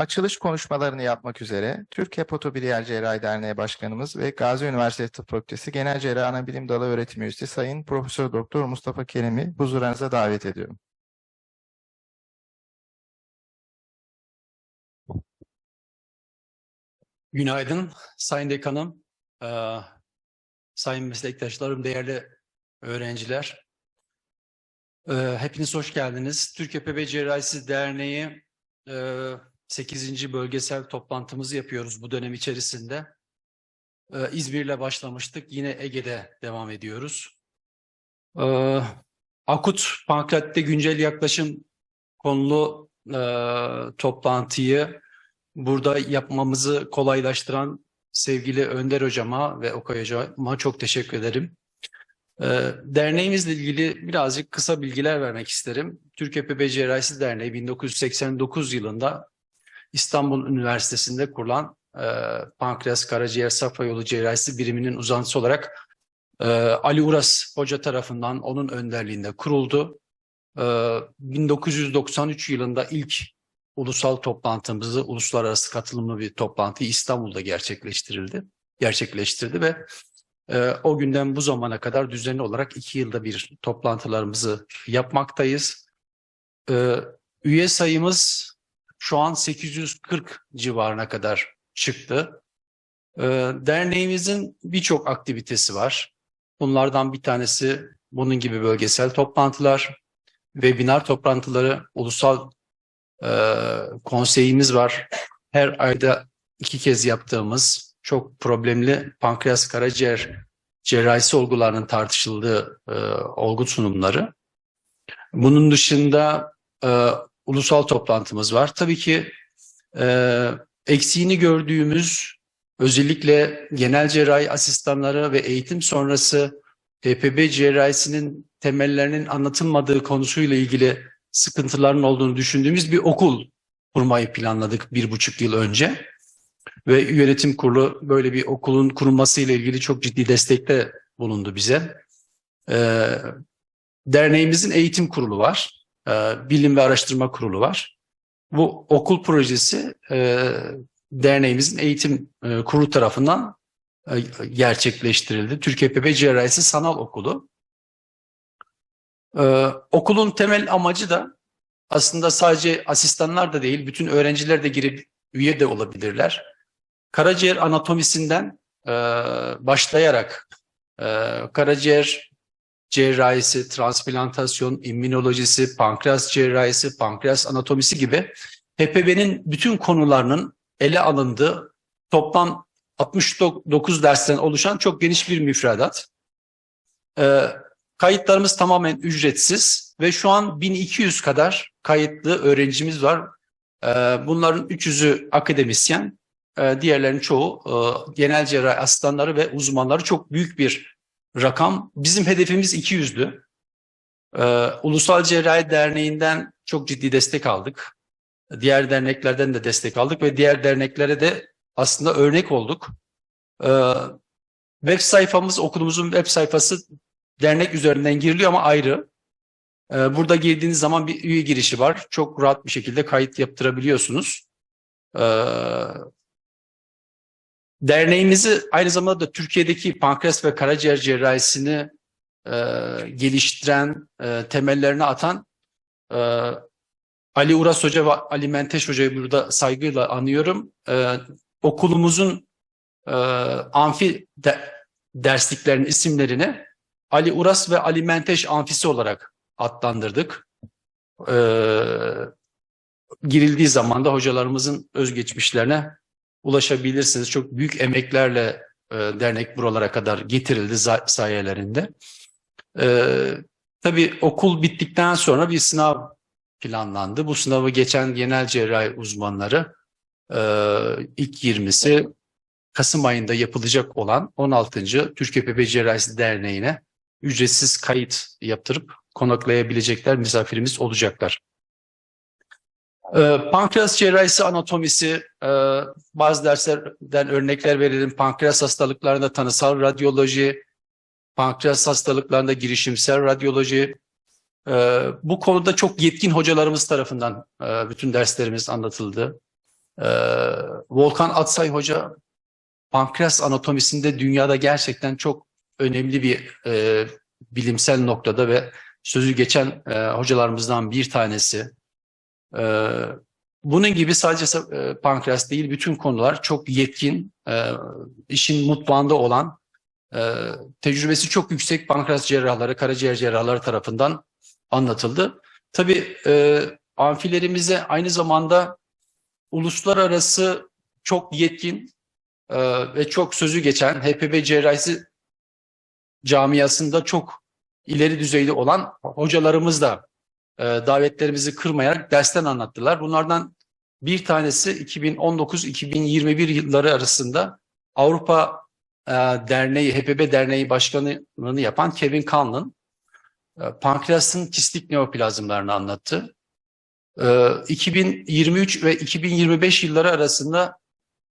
açılış konuşmalarını yapmak üzere Türk Hepatobiliyer Cerrahi Derneği Başkanımız ve Gazi Üniversitesi Tıp Fakültesi Genel Cerrahi Anabilim Dalı Öğretim Üyesi Sayın Profesör Doktor Mustafa Kerim'i huzurlarınıza davet ediyorum. Günaydın Sayın Dekanım, eee, sayın meslektaşlarım, değerli öğrenciler. Eee, hepiniz hoş geldiniz. Türk Epebe Cerrahisi Derneği eee 8. bölgesel toplantımızı yapıyoruz bu dönem içerisinde. Eee, İzmir'le başlamıştık, yine Ege'de devam ediyoruz. Eee, akut pankreatte güncel yaklaşım konulu eee, toplantıyı burada yapmamızı kolaylaştıran sevgili Önder Hocama ve Okay Hocama çok teşekkür ederim. Ee, derneğimizle ilgili birazcık kısa bilgiler vermek isterim. Türk Epebe Cerrahisi Derneği 1989 yılında İstanbul Üniversitesi'nde kurulan e, pankreas, karaciğer, safra yolu cerrahisi biriminin uzantısı olarak e, Ali Uras Hoca tarafından onun önderliğinde kuruldu. E, 1993 yılında ilk ulusal toplantımızı uluslararası katılımlı bir toplantı İstanbul'da gerçekleştirildi. Gerçekleştirdi ve e, o günden bu zamana kadar düzenli olarak iki yılda bir toplantılarımızı yapmaktayız. E, üye sayımız şu an 840 civarına kadar çıktı. E, derneğimizin birçok aktivitesi var. Bunlardan bir tanesi bunun gibi bölgesel toplantılar, webinar toplantıları, ulusal e, konseyimiz var. Her ayda iki kez yaptığımız çok problemli pankreas karaciğer cerrahisi olgularının tartışıldığı e, olgu sunumları. Bunun dışında e, ulusal toplantımız var. Tabii ki e, eksiğini gördüğümüz özellikle genel cerrahi asistanları ve eğitim sonrası HPB cerrahisinin temellerinin anlatılmadığı konusuyla ilgili sıkıntıların olduğunu düşündüğümüz bir okul kurmayı planladık bir buçuk yıl önce. Ve yönetim kurulu böyle bir okulun kurulmasıyla ilgili çok ciddi destekte bulundu bize. Ee, derneğimizin eğitim kurulu var. Ee, bilim ve araştırma kurulu var. Bu okul projesi e, derneğimizin eğitim e, kurulu tarafından e, gerçekleştirildi. Türkiye Pepe Cerrahisi Sanal Okulu. Okulun temel amacı da aslında sadece asistanlar da değil, bütün öğrenciler de girip üye de olabilirler. Karaciğer anatomisinden e, başlayarak e, karaciğer cerrahisi, transplantasyon, immünolojisi, pankreas cerrahisi, pankreas anatomisi gibi HPV'nin bütün konularının ele alındığı toplam 69 dersten oluşan çok geniş bir müfredat. Ee, Kayıtlarımız tamamen ücretsiz ve şu an 1200 kadar kayıtlı öğrencimiz var. Ee, bunların 300'ü akademisyen, ee, diğerlerinin çoğu e, genel cerrahi asistanları ve uzmanları çok büyük bir rakam. Bizim hedefimiz 200'dü. Ee, Ulusal Cerrahi Derneği'nden çok ciddi destek aldık. Diğer derneklerden de destek aldık ve diğer derneklere de aslında örnek olduk. Web sayfamız, okulumuzun web sayfası dernek üzerinden giriliyor ama ayrı. Ee, burada girdiğiniz zaman bir üye girişi var. Çok rahat bir şekilde kayıt yaptırabiliyorsunuz. Ee, derneğimizi aynı zamanda da Türkiye'deki pankreas ve karaciğer cerrahisini e, geliştiren, e, temellerini atan e, Ali Uras Hoca ve Ali Menteş Hoca'yı burada saygıyla anıyorum. okulumuzun amfi de, dersliklerinin isimlerini Ali Uras ve Ali Menteş amfisi olarak adlandırdık. Ee, girildiği zaman da hocalarımızın özgeçmişlerine ulaşabilirsiniz. Çok büyük emeklerle e, dernek buralara kadar getirildi sayelerinde. Ee, tabii okul bittikten sonra bir sınav planlandı. Bu sınavı geçen genel cerrahi uzmanları e, ilk 20'si Kasım ayında yapılacak olan 16. Türkiye Pepe Cerrahisi Derneği'ne ücretsiz kayıt yaptırıp konaklayabilecekler misafirimiz olacaklar. Ee, pankreas cerrahisi anatomisi, e, bazı derslerden örnekler verelim. Pankreas hastalıklarında tanısal radyoloji, pankreas hastalıklarında girişimsel radyoloji. E, bu konuda çok yetkin hocalarımız tarafından e, bütün derslerimiz anlatıldı. Ee, Volkan Atsay Hoca pankreas anatomisinde dünyada gerçekten çok önemli bir e, bilimsel noktada ve sözü geçen hocalarımızdan bir tanesi. E, bunun gibi sadece e, pankreas değil bütün konular çok yetkin, e, işin mutfağında olan, e, tecrübesi çok yüksek pankreas cerrahları, karaciğer cerrahları tarafından anlatıldı. Tabii e, amfilerimize aynı zamanda uluslararası çok yetkin e, ve çok sözü geçen HPB cerrahisi camiasında çok ileri düzeyde olan hocalarımız da e, davetlerimizi kırmayarak dersten anlattılar. Bunlardan bir tanesi 2019-2021 yılları arasında Avrupa e, Derneği, HPB Derneği Başkanlığını yapan Kevin Conlon, e, pankreasın kistik neoplazmlarını anlattı. E, 2023 ve 2025 yılları arasında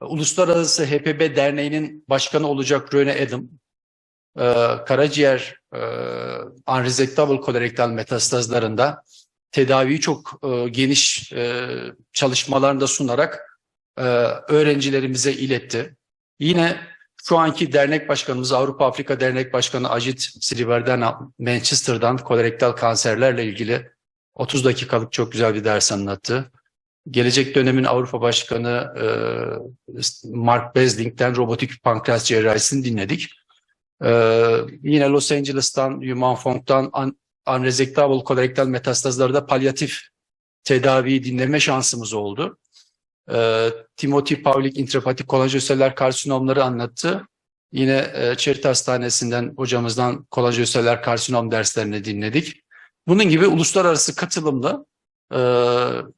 Uluslararası HPB Derneği'nin başkanı olacak Röne Adam, e, karaciğer e, unresectable kolorektal metastazlarında tedaviyi çok e, geniş e, çalışmalarında sunarak e, öğrencilerimize iletti. Yine şu anki dernek başkanımız Avrupa Afrika Dernek Başkanı Ajit Srivardena Manchester'dan kolorektal kanserlerle ilgili 30 dakikalık çok güzel bir ders anlattı. Gelecek dönemin Avrupa Başkanı e, Mark Besling'den robotik pankreas cerrahisini dinledik. Ee, yine Los Angeles'tan, Human Fonk'tan un unresectable kolorektal metastazlarda palyatif tedaviyi dinleme şansımız oldu. Ee, Timothy Pavlik intrapatik kolajenseller karsinomları anlattı. Yine e, Çerit Hastanesi'nden hocamızdan kolajenseller karsinom derslerini dinledik. Bunun gibi uluslararası katılımlı e,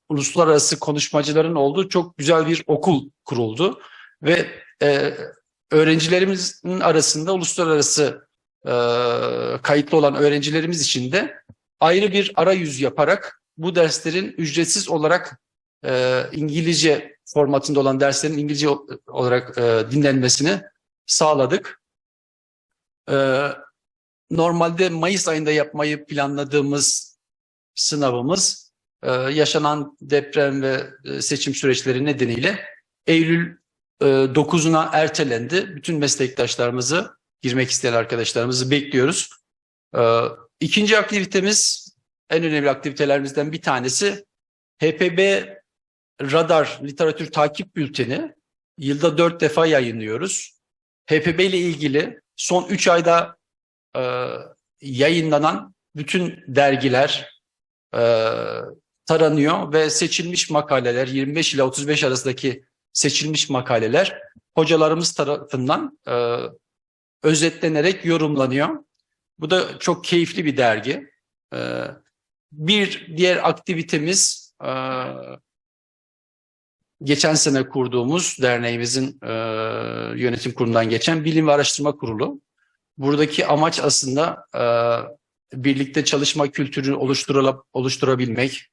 uluslararası konuşmacıların olduğu çok güzel bir okul kuruldu ve e, öğrencilerimizin arasında uluslararası e, kayıtlı olan öğrencilerimiz için de ayrı bir arayüz yaparak bu derslerin ücretsiz olarak e, İngilizce formatında olan derslerin İngilizce olarak e, dinlenmesini sağladık. E, normalde Mayıs ayında yapmayı planladığımız sınavımız e, yaşanan deprem ve e, seçim süreçleri nedeniyle Eylül 9'una ertelendi. Bütün meslektaşlarımızı, girmek isteyen arkadaşlarımızı bekliyoruz. İkinci aktivitemiz, en önemli aktivitelerimizden bir tanesi HPB Radar Literatür Takip Bülteni. Yılda dört defa yayınlıyoruz. HPB ile ilgili son üç ayda e, yayınlanan bütün dergiler e, taranıyor ve seçilmiş makaleler 25 ile 35 arasındaki seçilmiş makaleler hocalarımız tarafından e, özetlenerek yorumlanıyor. Bu da çok keyifli bir dergi. E, bir diğer aktivitemiz e, geçen sene kurduğumuz derneğimizin e, yönetim kurulundan geçen Bilim ve Araştırma Kurulu. Buradaki amaç aslında e, birlikte çalışma kültürünü oluşturabilmek, e,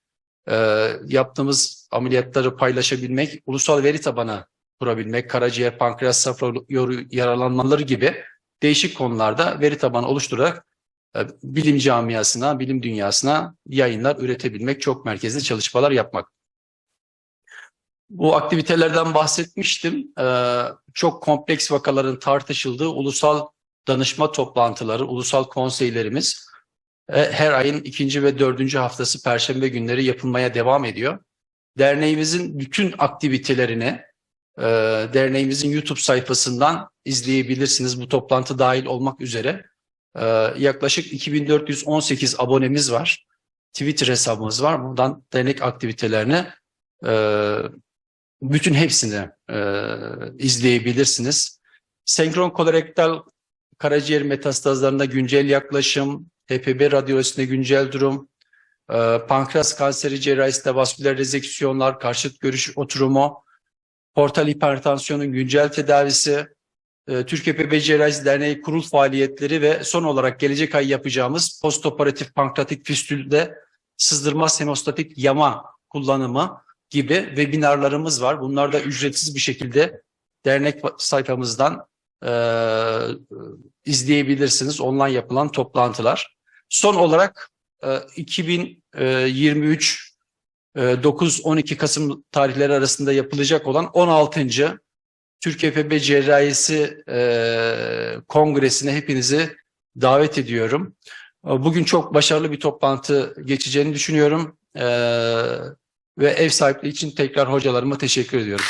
yaptığımız ameliyatları paylaşabilmek, ulusal veri tabanı kurabilmek, karaciğer, pankreas, safra yaralanmaları gibi değişik konularda veri tabanı oluşturarak e, bilim camiasına, bilim dünyasına yayınlar üretebilmek, çok merkezli çalışmalar yapmak. Bu aktivitelerden bahsetmiştim. Ee, çok kompleks vakaların tartışıldığı ulusal danışma toplantıları, ulusal konseylerimiz her ayın ikinci ve dördüncü haftası Perşembe günleri yapılmaya devam ediyor. Derneğimizin bütün aktivitelerini e, derneğimizin YouTube sayfasından izleyebilirsiniz. Bu toplantı dahil olmak üzere. E, yaklaşık 2418 abonemiz var. Twitter hesabımız var. Buradan dernek aktivitelerini bütün hepsini izleyebilirsiniz. Senkron kolorektal karaciğer metastazlarında güncel yaklaşım, HPB radyolojisinde güncel durum, e, pankreas kanseri cerrahisinde vasküler rezeksiyonlar, karşıt görüş oturumu, portal hipertansiyonun güncel tedavisi, e, Türkiye HPB Cerrahisi Derneği kurul faaliyetleri ve son olarak gelecek ay yapacağımız postoperatif pankreatik fistülde sızdırmaz hemostatik yama kullanımı gibi webinarlarımız var. Bunlar da ücretsiz bir şekilde dernek sayfamızdan e, izleyebilirsiniz. Online yapılan toplantılar. Son olarak 2023 e, e, 9-12 Kasım tarihleri arasında yapılacak olan 16. Türkiye PB Cerrahisi e, Kongresi'ne hepinizi davet ediyorum. E, Bugün çok başarılı bir toplantı geçeceğini düşünüyorum. E, ve ev sahipliği için tekrar hocalarıma teşekkür ediyorum.